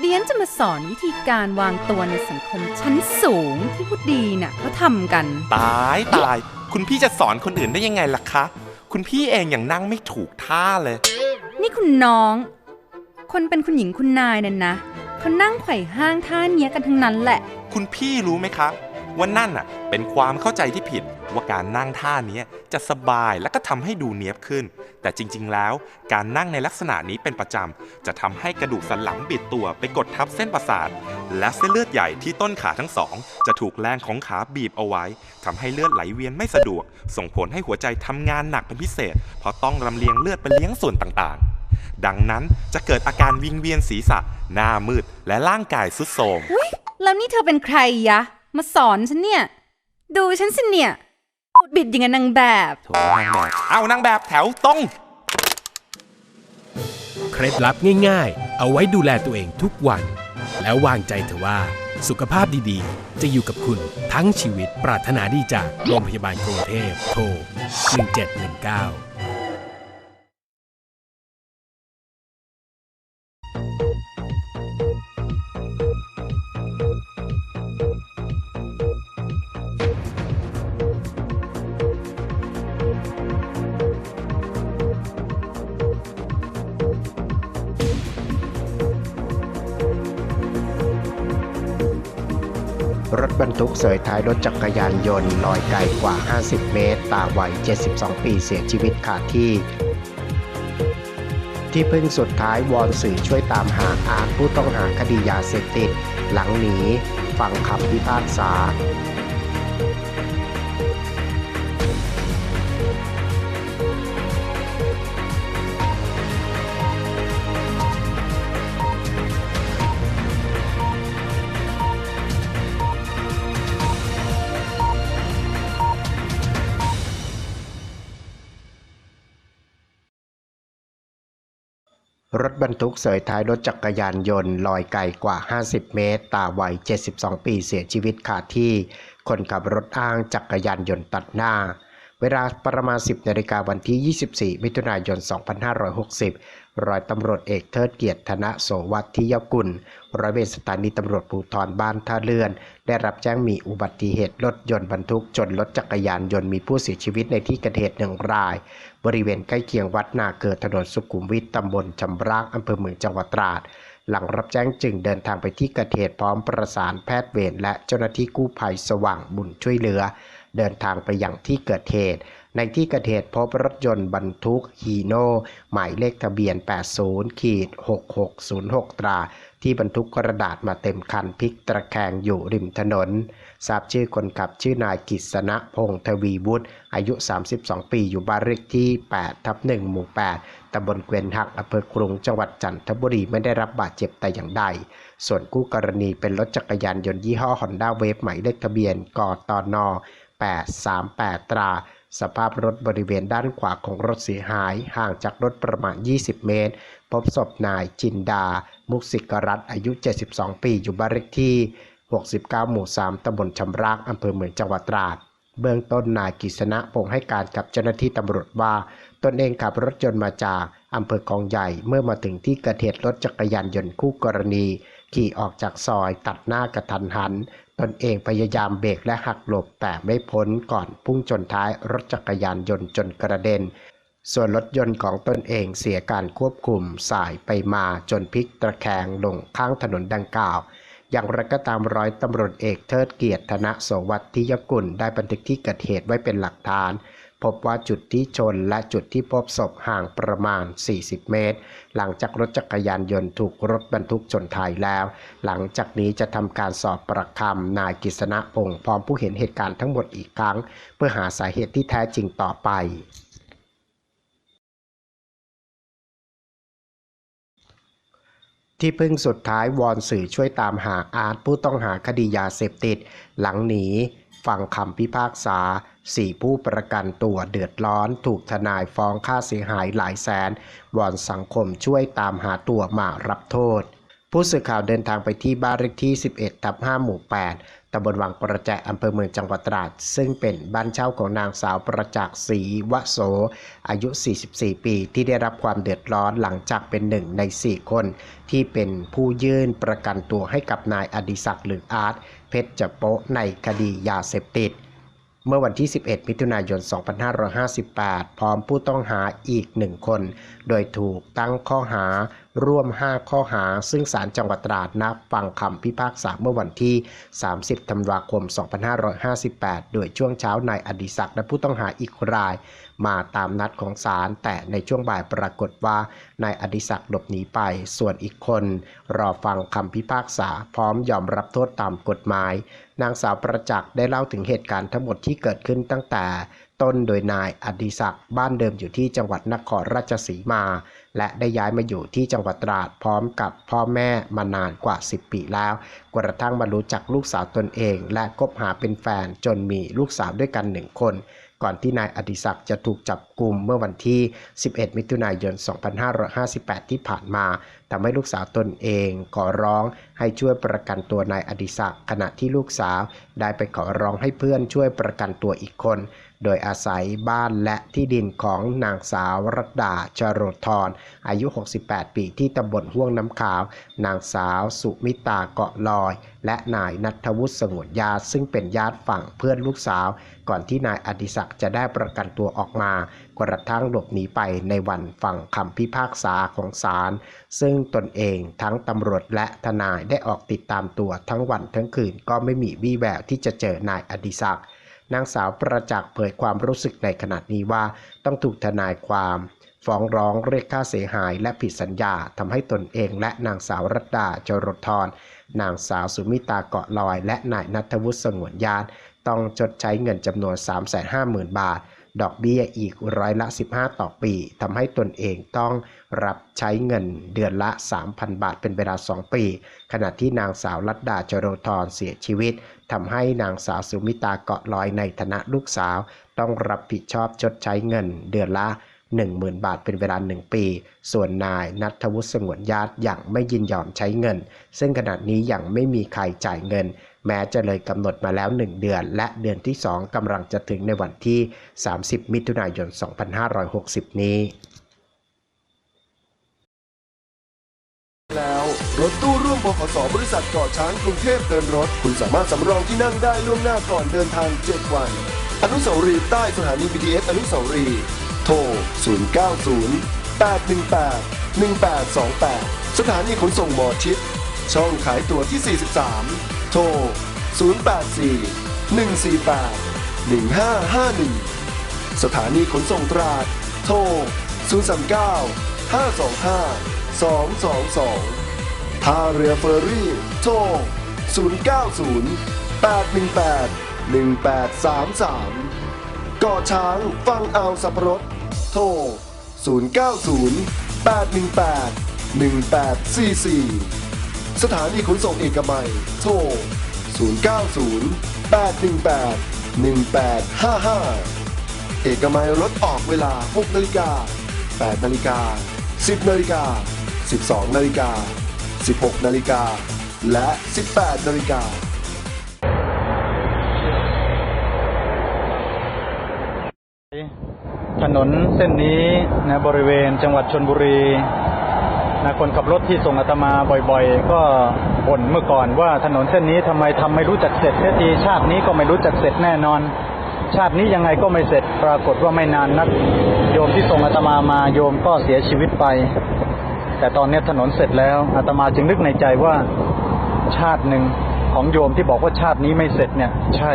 เดียนจะมาสอนวิธีการวางตัวในสังคมชั้นสูงที่ผู้ดีน่ะเขาทำกัน ตายตาย คุณพี่จะสอนคนอื่นได้ยังไงล่ะคะ คุณพี่เองยังนั่งไม่ถูกท่าเลย นี่คุณน้อง คนเป็นคุณหญิงคุณนายนั่นนะเขานั่งไขว่ห้างท่าเนี้ยกันทั้งนั้นแหละ คุณพี่รู้ไหมคะ ว่านั่นน่ะเป็นความเข้าใจที่ผิดว่าการนั่งท่านี้จะสบายและก็ทำให้ดูเนียบขึ้น แต่จริงๆ แล้ว การนั่งในลักษณะนี้เป็นประจำจะทำให้กระดูกสันหลังบิดตัวไปกดทับเส้นประสาท และเส้นเลือดใหญ่ที่ต้นขาทั้งสอง จะถูกแรงของขาบีบเอาไว้ทำให้เลือดไหลเวียนไม่สะดวก ส่งผลให้หัวใจทำงานหนักเป็นพิเศษ เพราะต้องลำเลียงเลือดไปเลี้ยงส่วนต่างๆ ดังนั้นจะเกิดอาการวิงเวียนศีรษะ หน้ามืด และร่างกายสุดโทรมแล้วนี่เธอเป็นใครยะ มาสอนฉันเนี่ย ดูฉันสิเนี่ยพูดบิดอย่างกับนางแบบ โถนางแบบ เอานางแบบแถวตรง เคล็ดลับง่ายๆ เอาไว้ดูแลตัวเองทุกวัน แล้ววางใจเถอะว่า สุขภาพดีๆ จะอยู่กับคุณทั้งชีวิตปรารถนาดีจากโรงพยาบาลกรุงเทพโทร1719 ทุกเสยท้ายรถจักรยานยนต์ลอยไกลกว่า 50 เมตร ตาวัย 72 ปีเสียชีวิตคาที่ ที่พึ่งสุดท้ายวอนสื่อช่วยตามหาอาร์ตผู้ต้องหาคดียาเสพติด หลังหนีฟังคำพิพากษา รถบรรทุกเสยท้ายรถจักรยานยนต์ลอยไกลกว่า 50 เมตร ตาวัย 72 ปีเสียชีวิตขาดที่ คนขับรถอ้างจักรยานยนต์ตัดหน้า เวลาประมาณ 10นาฬิกาวันที่ 24 มิถุนายน 2560 ร้อยตำรวจเอกเทิดเกียรติธนโสวัตทิยกุลร้อยเวรสถานีตำรวจภูธรบ้านท่าเลื่อน ได้รับแจ้งมีอุบัติเหตุรถยนต์บรรทุกชนรถจักรยานยนต์มีผู้เสียชีวิตในที่เกิดเหตุหนึ่งราย บริเวณใกล้เคียงวัดนาเกิดถนนสุขุมวิทตำบลจำรากอำเภอเมืองจังหวัดตราดหลังรับแจ้งจึงเดินทางไปที่เกิดเหตุพร้อมประสานแพทย์เวรและเจ้าหน้าที่กู้ภัยสว่างบุญช่วยเหลือ เดินทางไปอยังที่เกิดเหตุ ในที่เกิดเหตุพบรถยนต์บรรทุกฮีโน่หมายเลขทะเบียน 80ขีด6606 ตรา ที่บรรทุกกระดาษมาเต็มคันพลิกตะแคงอยู่ริมถนน ทราบชื่อคนขับชื่อนายกิษณะพงษ์ทวีวุฒิอายุ 32 ปีอยู่บ้านเลขที่ 8 ทับ1หมู่ 8ตำบลเกวียนหักอำเภอกรุงจังหวัดจันทบุรีไม่ได้รับบาดเจ็บแต่อย่างใด ส่วนคู่กรณีเป็นรถจักรยานยนต์ยี่ห้อฮอนด้าเวฟหมายเลขทะเบียนกตน838 ตรา สภาพรถบริเวณด้านขวาของรถเสียหายห่างจากรถประมาณ 20 เมตร พบศพนายจินดา มุกสิกรัตอายุ 72 ปี อยู่บ้านเลขที่ 69 หมู่ 3ตำบลชำรากอำเภอเมืองจังหวัดตราด เบื้องต้นนายกิษณะพงษ์ให้การกับเจ้าหน้าที่ตำรวจว่า ตนเองขับรถยนต์มาจากอำเภอคลองใหญ่ เมื่อมาถึงที่เกิดเหตุรถจักรยานยนต์คู่กรณี ขี่ออกจากซอยตัดหน้ากระทันหัน ตนเองพยายามเบรกและหักหลบแต่ไม่พ้นก่อนพุ่งชนท้ายรถจักรยานยนต์จนกระเด็น ส่วนรถยนต์ของตนเองเสียการควบคุมสายไปมาจนพลิกตะแคงลงข้างถนนดังกล่าว อย่างไรก็ตามร้อยตำรวจเอกเทิดเกียรติธนโสวัตทิยกุลได้บันทึกที่เกิดเหตุไว้เป็นหลักฐาน พบว่าจุดที่ชนและจุดที่พบศพห่างประมาณ 40 เมตร หลังจากรถจักรยานยนต์ถูกรถบรรทุกชนท้ายแล้ว หลังจากนี้จะทำการสอบประคำนายกฤษณะพงษ์พร้อมผู้เห็นเหตุการณ์ทั้งหมดอีกครั้ง เพื่อหาสาเหตุที่แท้จริงต่อไปที่พึ่งสุดท้ายวอนสื่อช่วยตามหาอาร์ตผู้ต้องหาคดียาเสพติด หลังหนี ฟังคำพิพากษาสี่ผู้ประกันตัวเดือดร้อน ถูกทนายฟ้องค่าเสียหายหลายแสนวอนสังคมช่วยตามหาตัวมารับโทษ ผู้สื่อข่าวเดินทางไปที่บ้านเลขที่ 11 ทับ 5 หมู่ 8ตำบลวังประแจอำเภอเมืองจังหวัดตราด ซึ่งเป็นบ้านเช่าของนางสาวประจักษ์ศรีวโส อายุ 44 ปี ที่ได้รับความเดือดร้อนหลังจากเป็นหนึ่งใน 4 คน ที่เป็นผู้ยื่นประกันตัวให้กับนายอดิศักดิ์หรืออาร์ตเพชรจโปะในคดียาเสพติด เมื่อวันที่ 11 มิถุนายน 2558 พร้อมผู้ต้องหาอีกหนึ่งคน โดยถูกตั้งข้อหาร่วม 5 ข้อหา ซึ่งศาลจังหวัดตราดนับฟังคำพิพากษาเมื่อวันที่ 30 ธันวาคม 2558 โดยช่วงเช้านายอดิศักดิ์และผู้ต้องหาอีกราย มาตามนัดของศาลแต่ในช่วงบ่ายปรากฏว่านายอดิศักดิ์หลบหนีไป ส่วนอีกคน รอฟังคำพิพากษาพร้อมยอมรับโทษตามกฎหมาย นางสาวประจักษ์ได้เล่าถึงเหตุการณ์ทั้งหมดที่เกิดขึ้นตั้งแต่ต้นโดยนายอดิศักดิ์บ้านเดิมอยู่ที่จังหวัดนครราชสีมา และได้ย้ายมาอยู่ที่จังหวัดตราดพร้อมกับพ่อแม่มานานกว่า 10 ปีแล้ว กระทั่งมารู้จักลูกสาวตนเอง และคบหาเป็นแฟนจนมีลูกสาวด้วยกันหนึ่งคน ก่อนที่นายอดิศักดิ์จะถูกจับกลุ่มเมื่อวันที่ 11 มิถุนายน 2558 ที่ผ่านมาทำให้ลูกสาวตนเองขอร้องให้ช่วยประกันตัวนายอดิศักดิ์ขณะที่ลูกสาวได้ไปขอร้องให้เพื่อนช่วยประกันตัวอีกคน โดยอาศัยบ้านและที่ดินของนางสาวรัตดาจรดทรอายุ 68 ปีที่ตำบลห้วงน้ำขาว นางสาวสุมิตาเกาะลอย และนายนัทวุฒิสงวนญาติซึ่งเป็นญาติฝั่งเพื่อนลูกสาว ก่อนที่นายอดิศักดิ์จะได้ประกันตัวออกมากระทั่งหลบหนีไปในวันฟังคำพิพากษาของศาลซึ่งตนเองทั้งตำรวจและทนายได้ออกติดตามตัวทั้งวันทั้งคืนก็ไม่มีวี่แววที่จะเจอนายอดิศักดิ์ นางสาวประจักษ์เผยความรู้สึกในขณะนี้ว่าต้องถูกทนายความฟ้องร้องเรียกค่าเสียหายและผิดสัญญาทำให้ตนเองและนางสาวรัตดาจรดทรนางสาวสุมิตาเกาะลอย และนายนัทวุฒิสงวนญาติต้องชดใช้เงินจำนวน 350,000 บาท ดอกเบี้ยอีกร้อยละ 15 ต่อปีทำให้ตนเองต้องรับใช้เงินเดือนละ 3,000 บาทเป็นเวลา 2 ปี ขณะที่นางสาวรัตดาจโรธรเสียชีวิตทำให้นางสาวสุมิตาเกาะลอยในฐานะลูกสาว ต้องรับผิดชอบชดใช้เงินเดือนละ10,000 บาทเป็นเวลา 1 ปี ส่วนนายนัทวุฒิสงวนญาติยังไม่ยินยอมใช้เงิน ซึ่งขณะนี้ยังไม่มีใครจ่ายเงิน แม้จะเลยกำหนดมาแล้ว 1 เดือน และเดือนที่ 2กำลังจะถึงในวันที่ 30 มิถุนายน 2560 นี้ แล้วรถตู้ร่วมบขสบริษัทเกาะช้างกรุงเทพเดินรถ คุณสามารถสำรองที่นั่งได้ล่วงหน้าก่อนเดินทาง 7 วัน อนุสาวรีย์ใต้สถานี BTS อนุสาวรีย์โทร 090 818 1828 สถานีขนส่งหมอชิด ช่องขายตั๋วที่ 43 โทร 084 148 1551 สถานีขนส่งตราด โทร 039 525 222 ท่าเรือเฟอร์รี่ โทร 090 818 1833เกาะช้างฟังเอาสับปะรด โทร 090 818 1844 สถานีขนส่งเอกมัย โทร 090 818 1855 เอกมัยรถออกเวลา 6 นาฬิกา 8 นาฬิกา 10 นาฬิกา 12 นาฬิกา 16 นาฬิกา และ 18 นาฬิกาถนนเส้นนี้นะบริเวณจังหวัดชนบุรี นะคนขับรถที่ส่งอาตมาบ่อยๆ ก็บ่นเมื่อก่อนว่าถนนเส้นนี้ทำไมทำไม่รู้จักเสร็จแท้ทีชาตินี้ก็ไม่รู้จักเสร็จแน่นอน ชาตินี้ยังไงก็ไม่เสร็จปรากฏว่าไม่นานนัก โยมที่ส่งอาตมามาโยมก็เสียชีวิตไป แต่ตอนนี้ถนนเสร็จแล้วอาตมาจึงนึกในใจว่าชาติหนึ่งของโยมที่บอกว่าชาตินี้ไม่เสร็จเนี่ย ใช่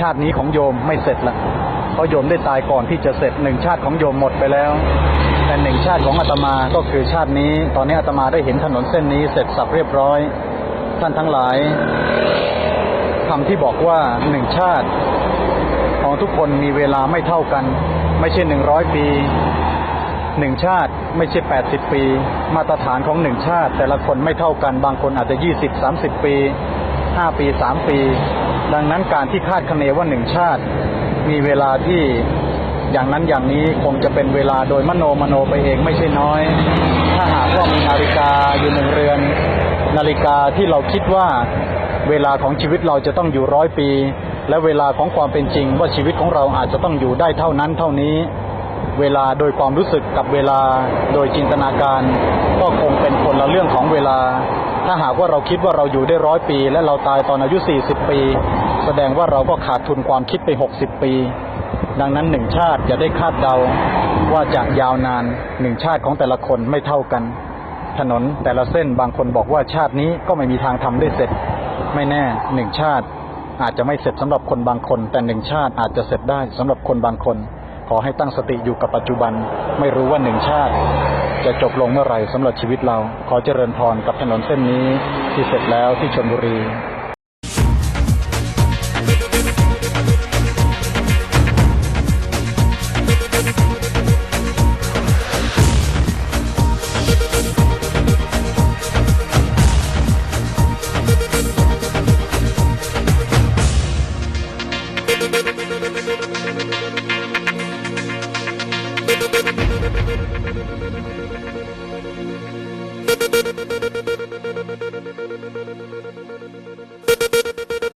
ชาตินี้ของโยมไม่เสร็จละเพราะโยมได้ตายก่อนที่จะเสร็จหนึ่งชาติของโยมหมดไปแล้ว แต่หนึ่งชาติของอาตมาก็คือชาตินี้ ตอนนี้อาตมาได้เห็นถนนเส้นนี้เสร็จสับเรียบร้อย ท่านทั้งหลายคำที่บอกว่าหนึ่งชาติ ของทุกคนมีเวลาไม่เท่ากัน ไม่ใช่หนึ่งร้อยปีหนึ่งชาติไม่ใช่แปดสิบปี มาตรฐานของหนึ่งชาติ แต่ละคนไม่เท่ากัน บางคนอาจจะยี่สิบสามสิบปีห้าปีสามปี ดังนั้นการที่คาดคะเนว่าหนึ่งชาติ มีเวลาที่ อย่างนั้นอย่างนี้คงจะเป็นเวลาโดยมโนมโนไปเองไม่ใช่น้อย ถ้าหากว่ามีนาฬิกาอยู่หนึ่งเรือน นาฬิกาที่เราคิดว่าเวลาของชีวิตเราจะต้องอยู่ร้อยปี และเวลาของความเป็นจริง ว่าชีวิตของเราอาจจะต้องอยู่ได้เท่านั้นเท่านี้ เวลาโดยความรู้สึกกับเวลาโดยจินตนาการ ก็คงเป็นคนละเรื่องของเวลา ถ้าหากว่าเราคิดว่าเราอยู่ได้ร้อยปี และเราตายตอนอายุ 40 ปี แสดงว่าเราก็ขาดทุนความคิดไป 60 ปี ดังนั้นหนึ่งชาติอย่าได้คาดเดาว่าจะยาวนานหนึ่งชาติของแต่ละคนไม่เท่ากัน ถนนแต่ละเส้นบางคนบอกว่าชาตินี้ก็ไม่มีทางทำได้เสร็จ ไม่แน่หนึ่งชาติอาจจะไม่เสร็จสำหรับคนบางคน แต่หนึ่งชาติอาจจะเสร็จได้สำหรับคนบางคน ขอให้ตั้งสติอยู่กับปัจจุบัน ไม่รู้ว่าหนึ่งชาติ จะจบลงเมื่อไหร่สำหรับชีวิตเรา ขอเจริญพรกับถนนเส้นนี้ที่เสร็จแล้วที่ชนบุรี